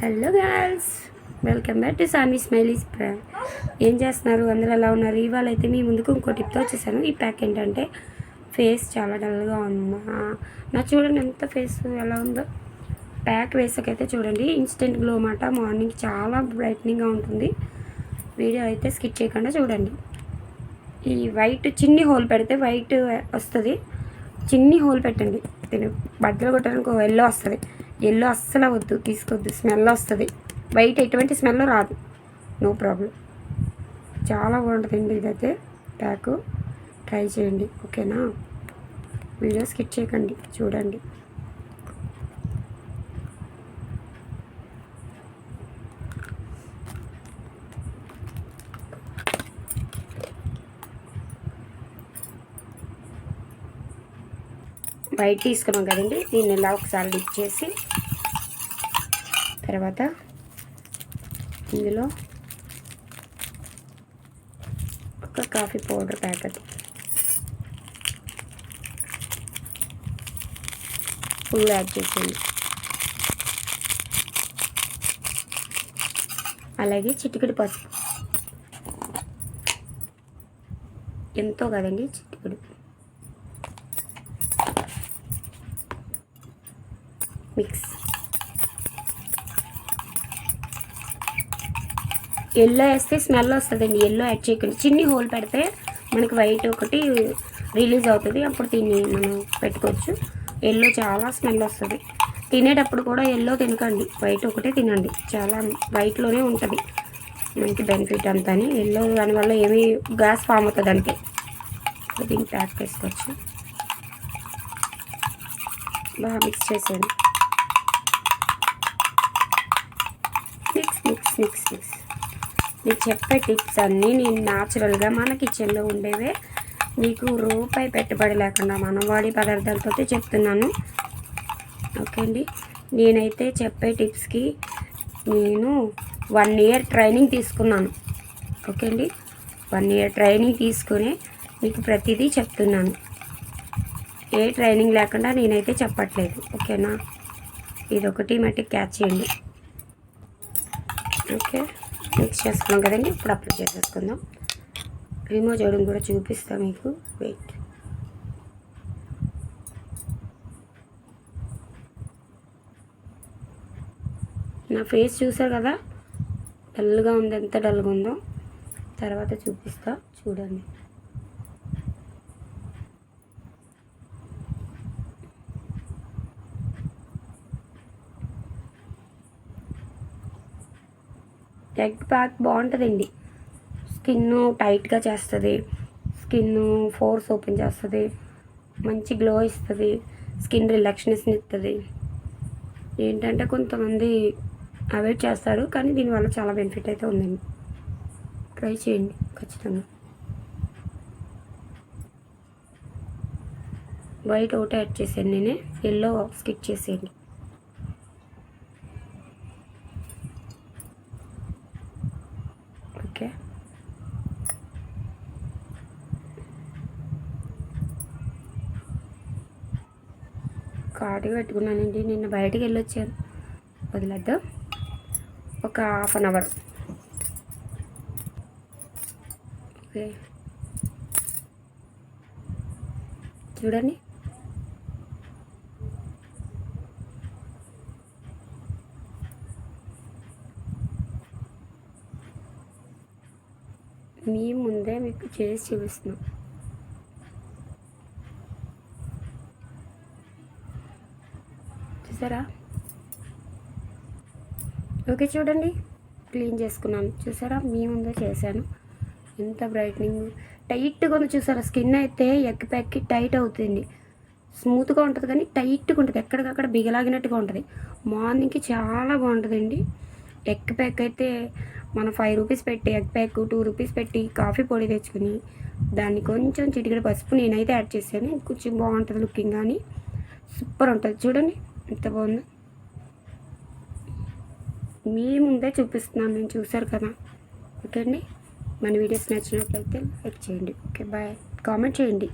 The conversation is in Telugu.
Hello girls welcome back to Sami smileys pack ఏం చేస్తున్నారు? అందరూ ఎలా ఉన్నారు? ఇవాళ అయితే మీ ముందుకు ఇంకో టిప్తో వచ్చేసాను. ఈ ప్యాక్ ఏంటంటే ఫేస్ చాలా డల్గా ఉందా? నా చూడండి ఎంత ఫేస్ ఎలా ఉందో. ప్యాక్ వేసాకైతే చూడండి ఇన్స్టెంట్ గ్లో మాట. మార్నింగ్ చాలా బ్రైట్నింగ్గా ఉంటుంది. వీడియో అయితే స్కిచ్ చేయకుండా చూడండి. ఈ వైట్ చిన్ని హోల్ పెడితే వైట్ వస్తుంది. చిన్ని హోల్ పెట్టండి. దీని బట్టలు కొట్టడానికి ఎల్లో వస్తుంది. ఎల్లో అస్సలు వద్దు తీసుకోవద్దు స్మెల్ వస్తుంది. బయట ఎటువంటి స్మెల్ రాదు. No problem. చాలా బాగుంటుందండి ఇదైతే. ప్యాకు. ట్రై చేయండి. ఓకేనా? వీడియో స్కిట్ చేయకండి. చూడండి. బయట తీసుకున్నాం కదండి. దీన్ని ఇలా ఒకసారి డిప్ చేసి తర్వాత ఇందులో ఒక coffee powder packet full add చేసేయండి. అలాగే చిటికెడు పసుపు. ఎంతో కదండి చిటికెడు. మిక్స్. ఎల్లో వేస్తే స్మెల్ వస్తుందండి ఎల్లో యాడ్ చేయకండి. చిన్ని హోల్ పెడితే మనకి వైట్ ఒకటి రిలీజ్ అవుతుంది అప్పుడు దీన్ని మనం పెట్టుకోవచ్చు. ఎల్లో చాలా స్మెల్ వస్తుంది. తినేటప్పుడు కూడా ఎల్లో తినకండి వైట్ ఒకటే తినండి. చాలా వైట్లోనే ఉంటుంది. మనకి బెనిఫిట్ అంతా ఎల్లో దానివల్ల ఏమి గ్యాస్ ఫామ్ అవుతుంది అంటే దీన్ని ప్యాక్ చేసుకోవచ్చు. బాగా మిక్స్ చేసేయండి. మిక్స్ మిక్స్ మిక్స్ మీకు చెప్పే టిప్స్ అన్నీ నేను న్యాచురల్గా మన కిచెన్లో ఉండేవే. మీకు రూపాయి పెట్టుబడి లేకుండా మనం వాడి పదార్థాలతో చెప్తున్నాను. ఓకే అండి. నేనైతే చెప్పే టిప్స్కి నేను వన్ ఇయర్ ట్రైనింగ్ తీసుకున్నాను. ఓకే అండి. వన్ ఇయర్ ట్రైనింగ్ తీసుకుని మీకు ప్రతిదీ చెప్తున్నాను. ఏ ట్రైనింగ్ లేకుండా నేనైతే చెప్పట్లేదు. ఓకేనా? ఇదొకటి మట్టి క్యాచ్ చేయండి. ఓకే. మిక్స్ చేసుకున్నాం కదండి. ఇప్పుడు అప్లై చేసేసుకుందాం. రిమూవ్ చేయడం కూడా చూపిస్తాం మీకు. వెయిట్ నా ఫేస్ చూసారు కదా? డల్గా ఉంది. ఎంత డల్గా ఉందో. తర్వాత చూపిస్తా. చూడండి. ఎగ్ ప్యాక్ బాగుంటుందండి. స్కిన్ టైట్గా చేస్తుంది. స్కిన్ ఫోర్స్ ఓపెన్ చేస్తుంది. మంచి గ్లో ఇస్తుంది. స్కిన్ రిలాక్స్నెస్ని ఇస్తుంది. ఏంటంటే కొంతమంది అవాయిడ్ చేస్తారు. కానీ దీనివల్ల చాలా బెనిఫిట్ అయితే ఉందండి. ట్రై చేయండి. ఖచ్చితంగా. వైట్ ఒకటే యాడ్ చేశాను నేనే. ఎల్లో స్కిప్ చేసేయండి ఓకే కాటుగా పెట్టుకున్నానండి నిన్న బయటికి వెళ్ళొచ్చాను. వదిలేద్దాం. ఒక హాఫ్ అన్ అవర్. ఓకే. చూడండి. మీ ముందే మీకు చేసి చూపిస్తున్నాం. చూసారా? ఓకే చూడండి. క్లీన్ చేసుకున్నాను. చూసారా? మీ ముందే చేశాను. ఎంత బ్రైట్నింగ్. టైట్గా ఉంది చూసారా? స్కిన్ అయితే ఎగ్ ప్యాక్కి టైట్ అవుతుంది. స్మూత్గా ఉంటుంది కానీ టైట్గా ఉంటుంది. ఎక్కడికక్కడ బిగలాగినట్టుగా ఉంటుంది. మార్నింగ్కి చాలా బాగుంటుందండి. ఎగ్ ప్యాక్ అయితే మనం ఫైవ్ రూపీస్ పెట్టి ఎగ్ ప్యాక్ టూ రూపీస్ పెట్టి కాఫీ పొడి తెచ్చుకుని దాన్ని కొంచెం చిటికడ పసుపు నేనైతే యాడ్ చేశాను. కొంచెం బాగుంటుంది లుకింగ్ కానీ. సూపర్ ఉంటుంది. చూడండి. ఎంత బాగుంది? మీ ముందే చూపిస్తున్నాను నేను చూసారు కదా. ఓకే అండి? మన వీడియోస్ నచ్చినట్లయితే లైక్ చేయండి. Okay bye. కామెంట్ చేయండి.